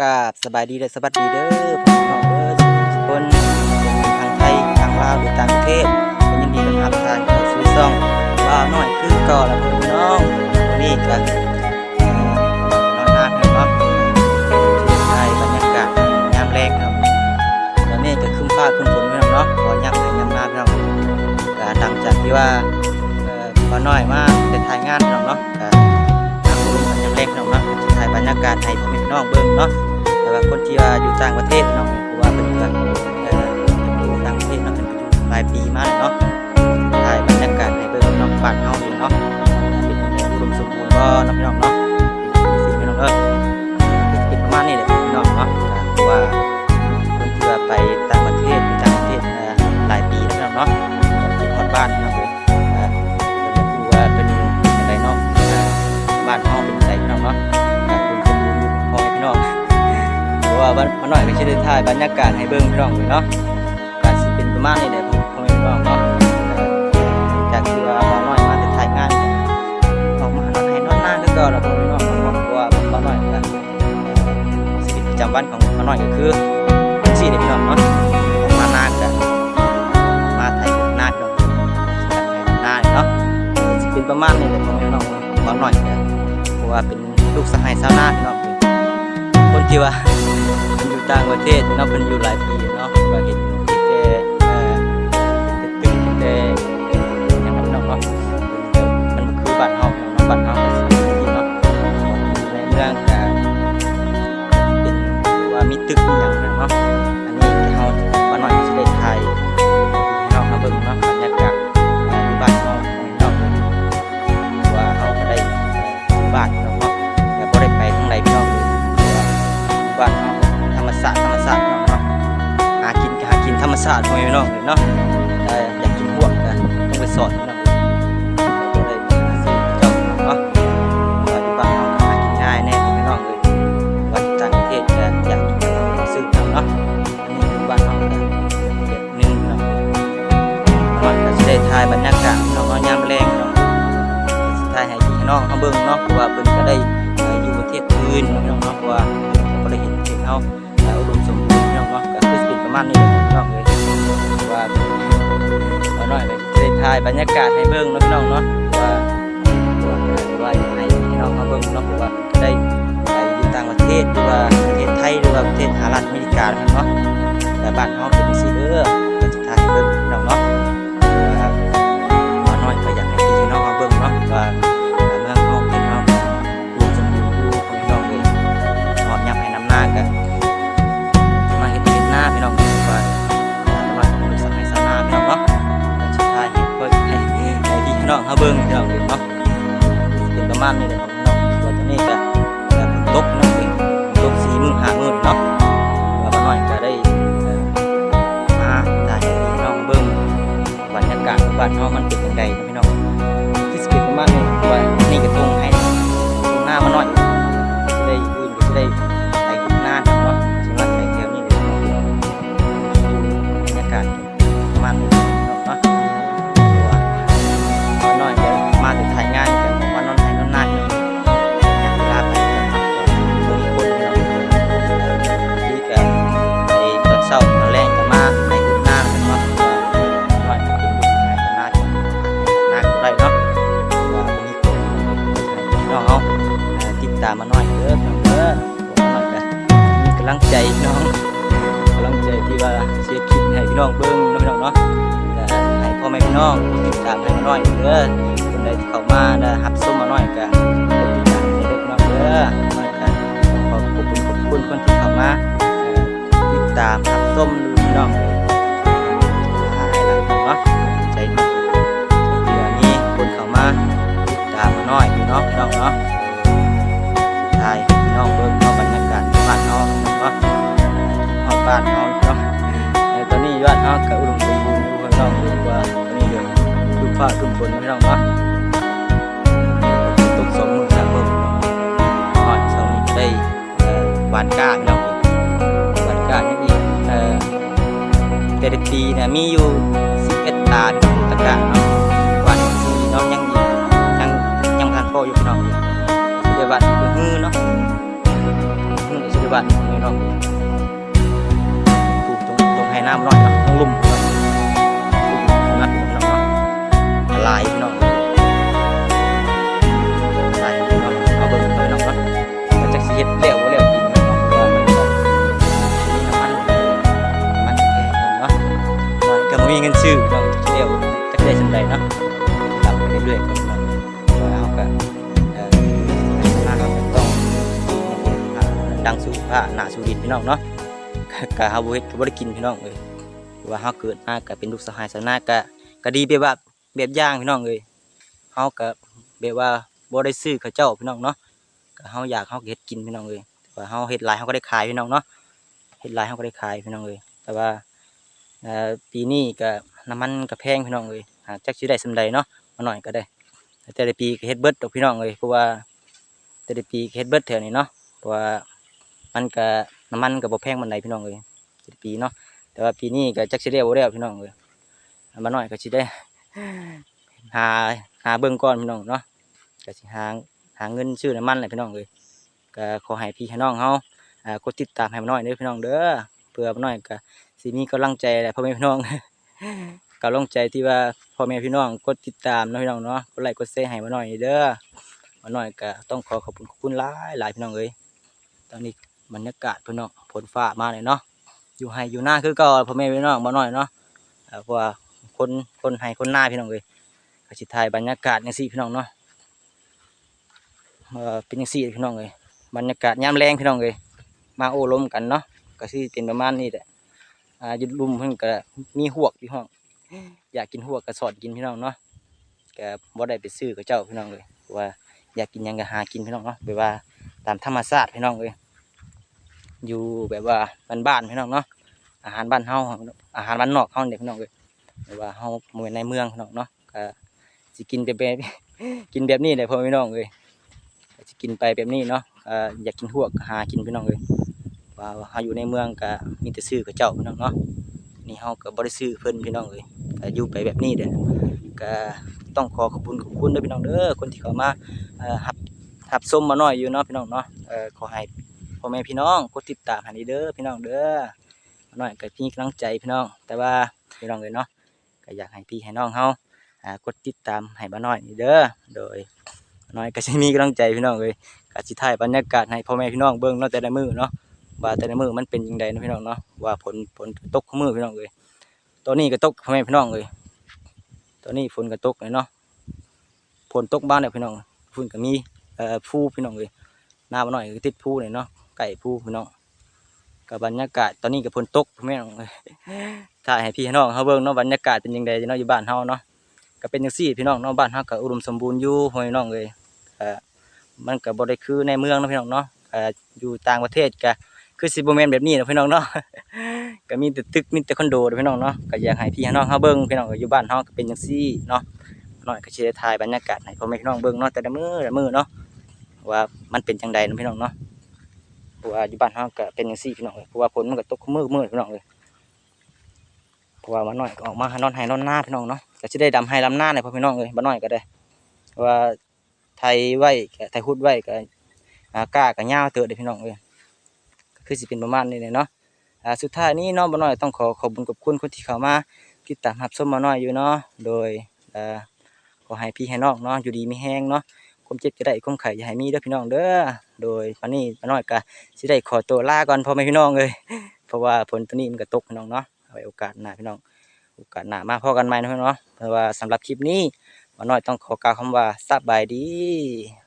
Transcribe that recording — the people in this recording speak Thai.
กราบสบายดีและสวัสดีเด้อพ่อน้องเด้อทุกคนทางไทยทางลาวหรือต่างประเทศก็นยินดีต้อนรับทางเข้าสู่ช่องบ่าวน้อยคือก่อละพี่น้องวันนี้ก็เอ่อนอนนาดเนาะไทยบรรยากาศยามแรกครับตอนนี้ก็คึ้มฟ้าคึ้มฝนพี่น้องเนาะพอยามไปยามมาพี่น้องก็หลังจากที่ว่าเอ่อบ่าน้อยมาได้ถ่ายงานพี่น้องเนาะก็ทางลุงมันยามแรกพี่น้องเนาะจะถ่ายบรรยากาศให้ พี่น้องเบิ่งเนาะแต่ว่าคนที่ว่าอยู่ต่างประเทศเนาะคือว่าเป็นแบบเอ่อเป็นอยู่ต่างประเทศเนาะเป็นอยู่หลายปีมากเนาะถ่ายบรรยากาศให้เบิ่งเนาะบ้านเฮานี่เนาะเป็นจังไดอุดมสมบูรณ์บ่เนาะพี่น้องเนาะสิ่งพี่น้องเอ้ยเป็นประมาณนี้แหละพี่น้องเนาะก็คือว่าคนที่ว่าไปต่างประเทศอยู่ต่างประเทศหลายปีแล้วพี่น้องเนาะก็คิดฮอดบ้านพี่น้อง เพราะว่าวันมาหน่อยก็จะได้ถ่ายบรรยากาศให้เบิ่งพี่น้องเลยเนาะการสิเป็นประมาณนี้แหละพ่อแม่พี่น้องเนาะจากที่ว่ามาหน่อยมาจะถ่ายงานออกมาให้นอนหน้าคือเก่าแล้วพ่อแม่พี่น้องเพราะว่ามาหน่อยก็ชีวิตประจำวันของมาหน่อยก็คือสี่เด็กพี่น้องเนาะออกมาหน้าก็มาถ่ายหน้าพี่น้องหน้าเนาะเป็นประมาณนี้แหละพ่อแม่พี่น้องมาหน่อยเพราะว่าเป็นลูกสะใภ้ชาวนาพี่น้องคน ที่ว่าเพิ่นอยู่ต่างประเทศเนาะเพิ่นอยู่หลายปีเนาะก็เห็น ศาสตร์ธรรมศาสตร์เนาะเนาะหากินก็หากินธรรมศาสตร์พ่อแม่พี่น้องเลยเนาะแต่อยากกินพวกก็ต้องไปสอนพี่น้องก็เลยหาซื้อเจ้าเนาะปัจจุบันเราหากินง่ายแน่พี่น้องเลยวันต่างประเทศก็อยากกินก็ซื้อทำเนาะอันนี้คือบ้านเราก็เดือนหนึ่งเนาะมันก็จะได้ถ่ายบรรยากาศพี่น้องเนาะยามแรงเนาะสิถ่ายให้พี่น้องเขาเบิ่งเนาะเพราะว่าเพิ่นก็ได้เอ่ออยู่ประเทศอื่นเนาะพี่น้องเนาะเพราะว่าก็ได้เห็นเห็นเขาแล้ว มาณนี้น้องเลยว่าเอาหน่อยเลยได้ถ่ายบรรยากาศให้เบิ่งนาะพี่น้องเนาะว่าว่าว่าให้พี่น้องเขาเบิ่งเนาะว่าได้ไปอยู่ต่างประเทศหรือว่าประเทศไทยหรือว่าประเทศสหรัฐอเมริกาเนาะแต่บ้านเขาเป็นสีเด้อก็จะถ่ายให้เบิ่งน้องเนาะ เที่ว่าเสียคลิปให้พี่น้องเบิ่งเนาะพี่น้องเนาะให้พ่อแม่พี่น้องติดตามให้มาหน่อยเด้อคนใดที่เข้ามานะรับชมมาหน่อยก็กดติดตามให้เด้อพี่น้องเด้อหน่อยกันขอบคุณขอบคุณคนที่เข้ามาติดตามรับชมพี่น้องเนเนาะใจมากที่ว่ามีคนเข้ามาติดตามมาหน่อยพี่น้องพี่น้องเนาะทายพี่น้องเบิ่งเนาะบรรยากาศบ้านเฮาเนาะเฮาบ้านเฮาเนาะ บ้านเฮาก็อุดมสมบูรณ์อยู่พี่น้องดูว่าอันนี้เดี๋ยวทุกฟ้าทุกฝนพี่น้องเนาะตกสองมื้อสามมื้อพี่น้องฮอดเช้านี้ก็ได้เอ่อหวานก้าพี่น้องวานก้ายังอีกเอ่อแต่ละปีเนี่ยมีอยู่11ตาพี่น้องตะกะเนาะ ดังสู่พระหน้าสู่ดินพี่น้องเนาะก็ก็เฮาบ่เฮ็ดก็บ่ได้กินพี่น้องเอ้ยว่าเฮาเกิดมาก็เป็นลูกสหายสนาก็ก็ดีแบบว่าแบบอย่างพี่น้องเอ้ยเฮาก็แบบว่าบ่ได้ซื้อเขาเจ้าพี่น้องเนาะก็เฮาอยากเฮาเฮ็ดกินพี่น้องเอ้ยแต่ว่าเฮาเฮ็ดหลายเฮาก็ได้ขายพี่น้องเนาะเฮ็ดหลายเฮาก็ได้ขายพี่น้องเอ้ยแต่ว่าปีนี้ก็น้ำมันก็แพงพี่น้องเอ้ยหาจักสิได้ส่ำใดเนาะมาหน่อยก็ได้ แต่ละปีก็เฮ็ดเบิดดอกพี่น้องเอ้ยเพราะว่าแต่ละปีก็เฮ็ดเบิดแถวนี้เนาะเพราะว่า มันก็น้ำมันก็บ่แพงปานใดพี่น้องเอ้ยปีเนาะแต่ว่าปีนี้ก็จักสิได้บ่ได้วพี่น้องเอ้ยมาหน้อยก็สิได้หาหาเบิ่งก่อนพี่น้องเนาะก็สิหาหาเงินซื้อน้ำมันแหละพี่น้องเอ้ยก็ขอให้พี่ให้น้องเฮาอ่ากดติดตามให้มาหน้อยเด้อพี่น้องเด้อเพื่อมาหน้อยก็สิมีกำลังใจแหละพ่อแม่พี่น้องกำลังใจที่ว่าพ่อแม่พี่น้องกดติดตามนะพี่น้องเนาะกดไลค์กดแชร์ให้มาหน้อยเด้อมาหน้อยก็ต้องขอขอบคุณขอบคุณหลายหลายพี่น้องเอ้ยตอนนี้ บรรยากาศพี่น้องฝนฟ้ามาเลยเนาะอยู่ให้อยู่หน้าคือก่าพ่อแม่พี่น้องบ่น้อยเนาะเอ่อเพราะว่าคนคนให้คนหน้าพี่น้องเลยกสิถ่ายบรรยากาศจังซี่พี่น้องเนาะเออเป็นจังซี่พี่น้องเลยบรรยากาศยามแรงพี่น้องเลยมาโอ้ล้มกันเนาะก็สิเป็นประมาณนี้แหละอ่ายู่ลุมเพิ่นก็มีหวกอยู่ห้อง อยากกินหวกก็สอดกินพี่น้องเนาะก็บ่ได้ไปซื้อกับเจ้าพี่น้องเลยว่าอยากกินยังก็หากินพี่น้องเนาะแบบว่าตามธรรมชาติพี่น้องเลย อยู่แบบว่าบ้านๆพี่น้องเนาะอาหารบ้านเฮาอาหารบ้านนอกเฮาเนี่ยพี่น้องเอ้ยแบบว่าเฮาบ่แม่นในเมืองพี่น้องเนาะก็สิกินแบบกินแบบนี้แหละพ่อพี่น้องเอ้ยก็สิกินไปแบบนี้เนาะอยากกินหัวหากินพี่น้องเอ้ยว่าเฮาอยู่ในเมืองก็มีแต่ซื้อกับเจ้าพี่น้องเนาะนี่เฮาก็บ่ได้ซื้อเพิ่นพี่น้องเอ้ยก็อยู่ไปแบบนี้แหละก็ต้องขอขอบคุณขอบคุณด้อพี่น้องเด้อคนที่เข้ามาเอ่อรับรับชมมาหน่อยอยู่เนาะพี่น้องเนาะขอให้ พ่อแม่พี่น้องกดติดตามให้เด้อพี่น้องเด้อหน่อยก็มีกำลังใจพี่น้อง แต่ว่าพี่น้องเลยเนาะก็อยากให้พี่ให้น้องเฮากดติดตามให้บ้าน้อยนี่เด้อโดยบ้าน้อยก็สิมีกำลังใจพี่น้องเลยก็สิถ่ายบรรยากาศให้พ่อแม่พี่น้องเบิ่งเนาะแต่ละมือเนาะว่าแต่ละมือมันเป็นจังไดเนะพี่น้องเนาะว่าฝนฝนตกข้องมือพี่น้องเลยตอนนี้ก็ตกพ่อแม่พี่น้องเลยตอนนี้ฝนก็ตกเลยเนาะฝนตกบ้านเนี่ยพี่น้องฝนก็มีเอ่อผู้พี่น้องเลยหน้าบ้าน้อยก็ติดผู้เลยเนาะ ไก่ผู้พี่น้องกับบรรยากาศตอนนี้กับฝนตกพี่น้องถ่ายให้พี่น้องเขาเบิ่งเนาะบรรยากาศเป็นยังไงเนาะอยู่บ้านเฮาเนาะก็เป็นจังซี่พี่น้องเนาะบ้านเฮาก็อุดมสมบูรณ์อยู่พี่น้องเลยอ่อมันก็บ่ได้คือในเมืองนะพี่น้องเนาะอยู่ต่างประเทศก็คือสิบแมนแบบนี้นะพี่น้องเนาะก็มีแต่ตึกมีแต่คอนโดนะพี่น้องเนาะก็อยากให้พี่น้องเฮาเบิ่งพี่น้องก็อยู่บ้านเฮาก็เป็นจังซี่เนาะน้อยก็สิได้ถ่ายบรรยากาศให้พ่อแม่พี่น้องเบิ่งเนาะแต่ละมือแต่ละมือเนาะว่ามันเป็นจังใดนะพี่น้องเนาะ เพราะว่าอยู่บ้านเฮาก็เป็นจังซี่พี่น้องเอ้ยเพราะว่าฝนมันก็ตกมืดมืดพี่น้องเอ้ยเพราะว่ามาหน่อยก็ออกมานอนไห้นอนหน้าพี่น้องเนาะก็สิได้ดำไห้ดำหน้าเลยพ่อพี่น้องเอ้ยบ่น้อยก็ได้ว่าไทยไว้ก็ไทยฮุดไว้ก็อากาก็ยาวเติบเด้พี่น้องเอ้ยคือสิเป็นประมาณนี้เลยเนาะสุดท้ายนี้เนาะบ่น้อยต้องขอขอบคุณกับคุณคนที่เข้ามาติดตามรับชมมาน้อยอยู่เนาะโดยขอให้พี่ให้น้องเนาะอยู่ดีมีแฮงเนาะ ความเจ็บจะได้ความไข่อย่าให้มีเด้อพี่น้องเด้อโดยวันนี้บ่น้อยก็สิได้ขอตัวลาก่อนพ่อแม่พี่น้องเลยเพราะว่าผลตัวนี้มันก็ตกพี่น้องเนาะเอาไว้โอกาสหน้าพี่น้องโอกาสหน้ามาพอกันใหม่นะพี่น้องเนาะเพราะว่าสำหรับคลิปนี้ปาน้อยต้องขอกล่าวคำว่าสบายดี